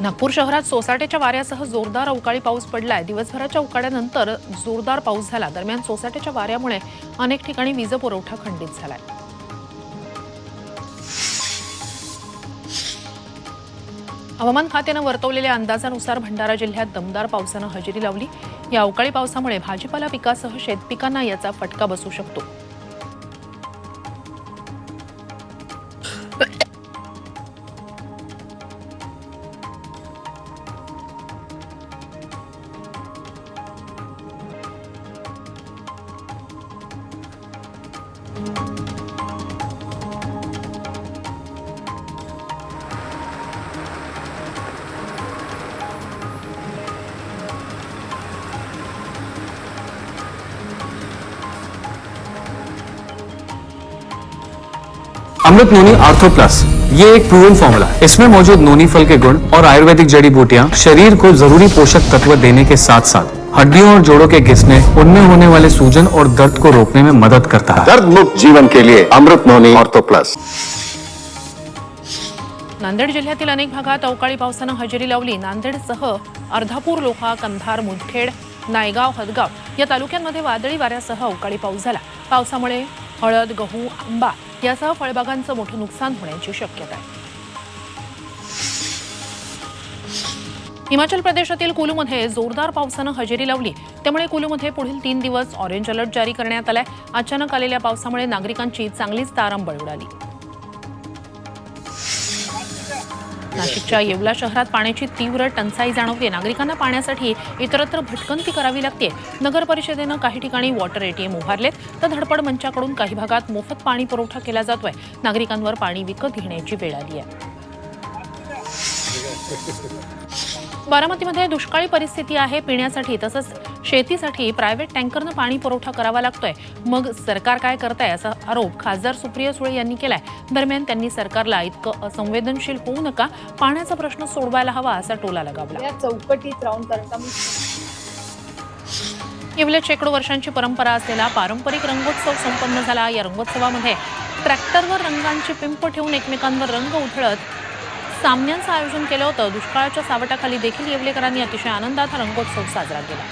नागपूर शहरात सोसाट्याच्या वाऱ्यासह जोरदार अवकाळी पाऊस पडलाय. दिवसभराच्या उकाड्यानंतर जोरदार पाऊस झाला. दरम्यान सोसाट्याच्या वाऱ्यामुळे अनेक ठिकाणी वीज पुरवठा खंडित झालाय. हवामान खात्यानं वर्तवलेल्या अंदाजानुसार भंडारा जिल्ह्यात दमदार पावसानं हजेरी लावली. या अवकाळी पावसामुळे भाजीपाला पिकासह शेतपिकांना याचा फटका बसू शकतो. अमृत नोनी आर्थो प्लस ये एक प्रूवन फॉर्मूला है। इसमें मौजूद नोनी फल के गुण और आयुर्वेदिक जड़ी बूटियां शरीर को जरूरी पोषक तत्व देने के साथ साथ हड्डियों और जोड़ों के घिसने उनमें होने वाले सूजन और दर्द को रोकने में मदद करता है। दर्द मुक्त जीवन के लिए Amrit noni ortho plus Nanded जिल्ह्यातील अनेक भागात अवकाळी पावसानं हजेरी लावली. नांदेडसह अर्धापूर लोहा कंधार मुदखेड नायगाव हदगाव या तालुक्यांमध्ये वादळी वाऱ्यासह अवकाळी पाऊस झाला. पावसामुळे हळद गहू आंबा यासह फळबागांचं मोठं नुकसान होण्याची शक्यता आहे. हिमाचल प्रदेशातील कुलूमध्ये जोरदार पावसानं हजेरी लावली. त्यामुळे कुलूमध्ये पुढील तीन दिवस ऑरेंज अलर्ट जारी करण्यात आलाय. अचानक आलेल्या पावसामुळे नागरिकांची चांगलीच तारांबळ उडाली. नाशिकच्या येवला शहरात पाण्याची तीव्र टंचाई जाणवते. नागरिकांना पाण्यासाठी इतरत्र भटकंती करावी लागते. नगर परिषदेनं काही ठिकाणी वॉटर एटीएम उभारलेत. तर धडपड मंचाकडून काही भागात मोफत पाणी पुरवठा केला जातोय. नागरिकांवर पाणी विकत घेण्याची वेळ आली आहे. बारामतीमध्ये दुष्काळी परिस्थिती आहे. पिण्यासाठी तसंच शेतीसाठी प्रायव्हेट टँकरनं पाणी पुरवठा करावा लागतोय. मग सरकार काय करताय असा आरोप खासदार सुप्रिया सुळे यांनी केलाय. दरम्यान त्यांनी सरकारला इतकं असंवेदनशील होऊ नका पाण्याचा प्रश्न सोडवायला हवा असा टोला लगावला. चौकटीत राहून येवले शेकडो वर्षांची परंपरा असलेला पारंपरिक रंगोत्सव संपन्न झाला. या रंगोत्सवामध्ये ट्रॅक्टरवर रंगांची पिंप ठेवून एकमेकांवर रंग उधळत सामन्यांचं आयोजन केलं होतं. दुष्काळाच्या सावटाखाली देखील येवलेकरांनी अतिशय आनंदात हा रंगोत्सव साजरा केला.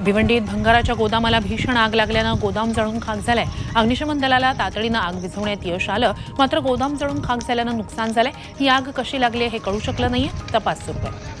भिवंडीत भंगाराच्या गोदामाला भीषण आग लागल्यानं गोदाम जळून खाक झालाय. अग्निशमन दलाला तातडीनं आग विझवण्यात यश आलं. मात्र गोदाम जळून खाक झाल्यानं नुकसान झालंय. ही आग कशी लागली हे कळू शकलं नाहीये. तपास सुरू आहे.